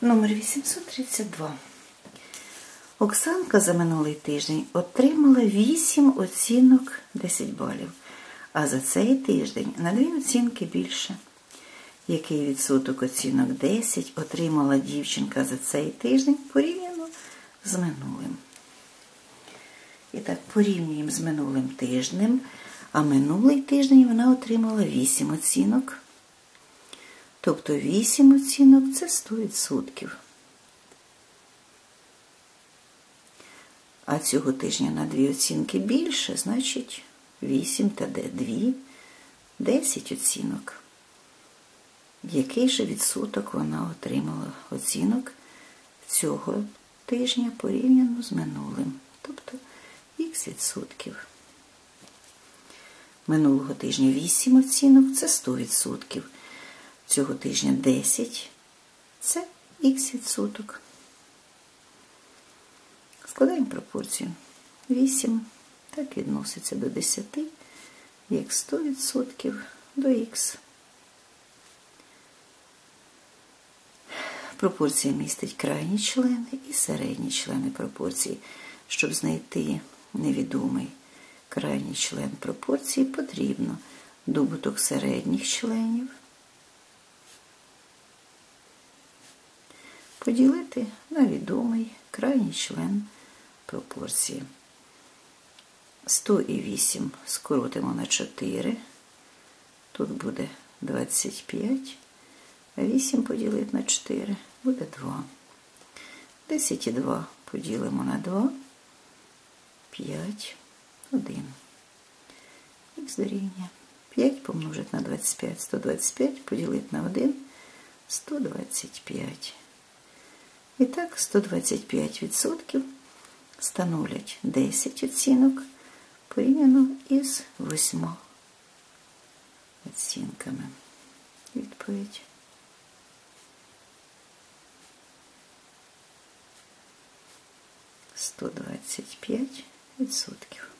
Номер 832. Оксанка за минулий тиждень отримала 8 оцінок 10 балів, а за цей тиждень на 2 оцінки більше. Який відсоток оцінок 10 отримала дівчинка за цей тиждень порівняно з минулим? І так, порівнюємо з минулим тижнем, а минулий тиждень вона отримала 8 оцінок. Тобто 8 оцінок це 100%. А цього тижня на 2 оцінки більше, значить 8 та де 2, 10 оцінок. Який же відсоток вона отримала оцінок цього тижня порівняно з минулим? Тобто х відсотків. Минулого тижня 8 оцінок це 100%. Цього тижня 10 це х відсоток. Складаємо пропорцію. 8 так відноситься до 10, як 100% до х. Пропорція містить крайні члени і середні члени пропорції. Щоб знайти невідомий крайній член пропорції, потрібно добуток середніх членів поділити на відомий крайній член пропорції. 108 скоротимо на 4, тут буде 25, а 8 поділити на 4 буде 2. 10 і 2 поділимо на 2, 5, 1. Х дорівнює 5 помножити на 25, 125 поділити на 1, 125. І так, 125% становлять 10 оцінок порівняно із 8 оцінками. Відповідь. Сто двадцять п'ять відсотків.